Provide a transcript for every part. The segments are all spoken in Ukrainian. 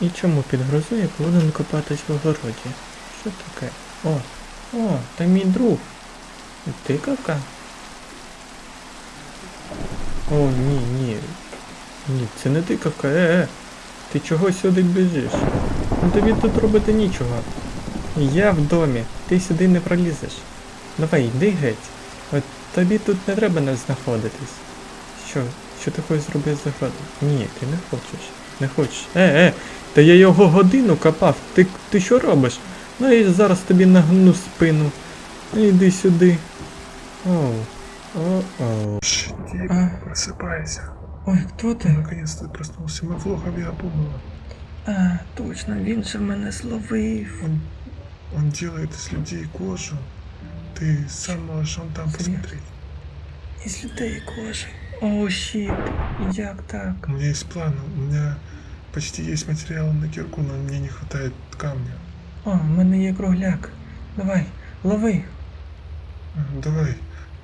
І чому під грозою повинен копатись в огороді? Що таке? О, о, та мій друг. Тикавка? О, ні, ні. Ні, це не тикавка, е, е. Ти чого сюди біжиш? Ну тобі тут робити нічого. Я в домі, ти сюди не пролізеш. Давай, йди геть. От тобі тут не треба не знаходитись. Що? Що ти хочеш зробити з? Ні, ти не хочеш Не хочеш. Е, е, та я його годину копав. Ти, ти що робиш? Ну я зараз тобі нагну спину. Ну йди сюди. Оу. О-оу. Шш, Диего, А? просыпайся. Ой, хто ти? Наконец-то ты проснулся. Мы в логове опомнила. А, точно, він же мене зловив. Он, он делает из людей кожу. Ты сам можешь он там Серьёзно? посмотреть. Із людей кожи. О, щіт. Як так? У меня есть план. У меня почти есть материал на кирку, но мне не хватает камня. О, в мене є кругляк. Давай, лови. Давай,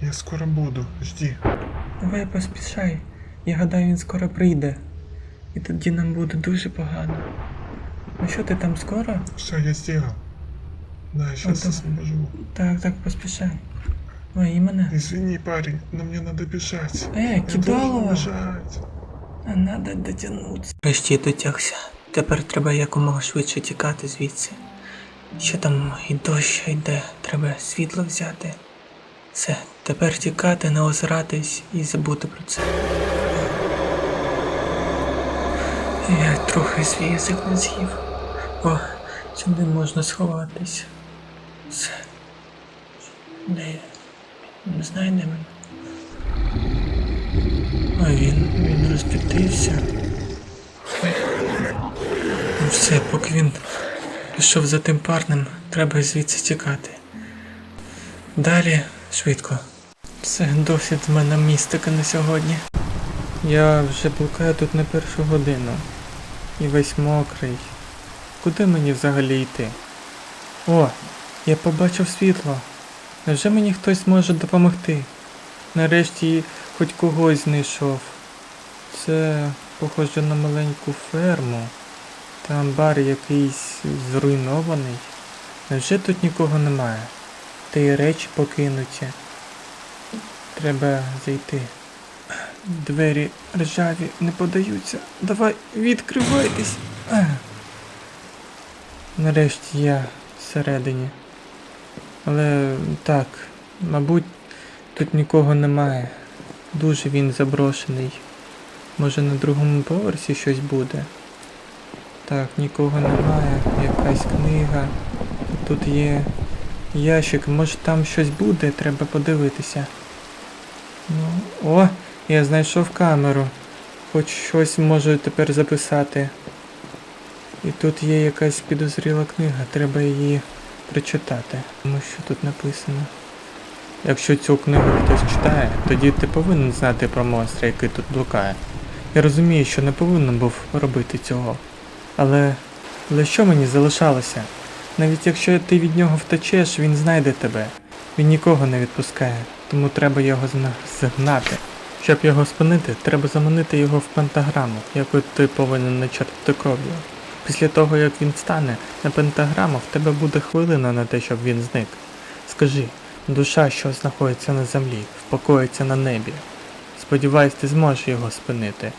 я скоро буду. Жди. Давай поспішай. Я гадаю, він скоро прийде. І тоді нам буде дуже погано. Ну що ти там скоро? Все, я сделал. Да, сейчас давай. освобожу. Так, так, поспішай. Ой, мене. Извини, парень, но мне надо бежать. Е, Я должен А надо дотягнутися. Врешті дотягся. Тепер треба якомога швидше тікати звідси. Що там і дощ йде, треба світло взяти. Все, тепер тікати, не озиратись і забути про це. Я трохи свій язик не з'їв. О, сюди можна сховатись. Все. Де я? Не знаю, де мене. А він, він розпітився. Ну все, поки він пішов за тим парнем, треба звідси тікати. Далі швидко. Це досить з мене містика на сьогодні. Я вже блукаю тут не першу годину. І весь мокрий. Куди мені взагалі йти? О, я побачив світло. Невже мені хтось може допомогти? Нарешті хоч когось знайшов. Це похоже на маленьку ферму. Там бар якийсь зруйнований. Невже тут нікого немає? Та й речі покинуті. Треба зайти. Двері ржаві не подаються. Давай, відкривайтесь. Нарешті я всередині. Але так, мабуть, тут нікого немає. Дуже він заброшений. Може на другому поверсі щось буде. Так, нікого немає. Якась книга. Тут є ящик. Може там щось буде, треба подивитися. Ну, о, я знайшов камеру. Хоч щось можу тепер записати. І тут є якась підозріла книга, треба її прочитати. Ну що тут написано? Якщо цю книгу хтось читає, тоді ти повинен знати про монстра, який тут блукає. Я розумію, що не повинен був робити цього. Але. Але що мені залишалося? Навіть якщо ти від нього втечеш, він знайде тебе. Він нікого не відпускає, тому треба його загнати. Щоб його спинити, треба заманити його в пентаграму, яку ти повинен начертити кров'ю. Після того, як він стане на пентаграму, в тебе буде хвилина на те, щоб він зник. Скажи, душа, що знаходиться на землі, впокоїться на небі. Сподіваюсь, ти зможеш його спинити.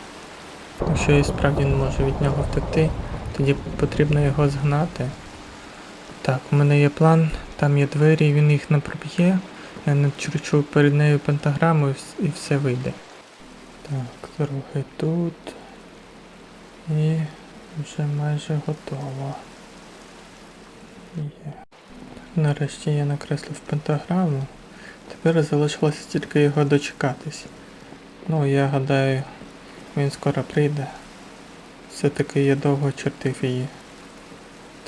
Якщо я справді не можу від нього втекти, тоді потрібно його згнати. Так, у мене є план, там є двері, він їх не проб'є. Я начерчу перед нею пентаграму і все вийде. Так, трохи тут. І вже майже готово. Є. Нарешті я накреслив пентаграму. Тепер залишилося тільки його дочекатись. Ну, я гадаю, він скоро прийде. Все-таки я довго чертив її.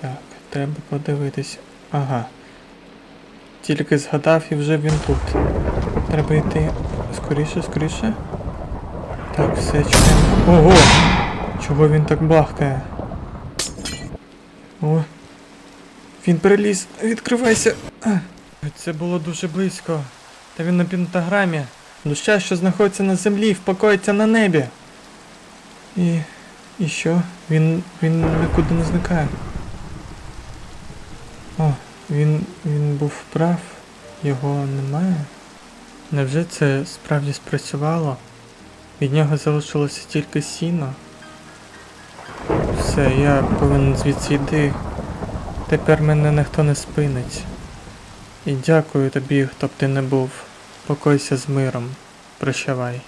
Так, треба подивитись. Ага. Тільки згадав і вже він тут. Треба йти скоріше, скоріше. Так, все чекаємо. Ого! Чого він так бахкає? О. Він переліз. Відкривайся. Це було дуже близько. Та він на пентаграмі. Душа, що знаходиться на землі, впокоїться на небі. І І що? Він. він нікуди не зникає. О, він. він був прав, його немає. Невже це справді спрацювало? Від нього залишилося тільки сіно. Все, я повинен звідси йти. Тепер мене ніхто не спинить. І дякую тобі, хто б ти не був. Покойся з миром. Прощавай.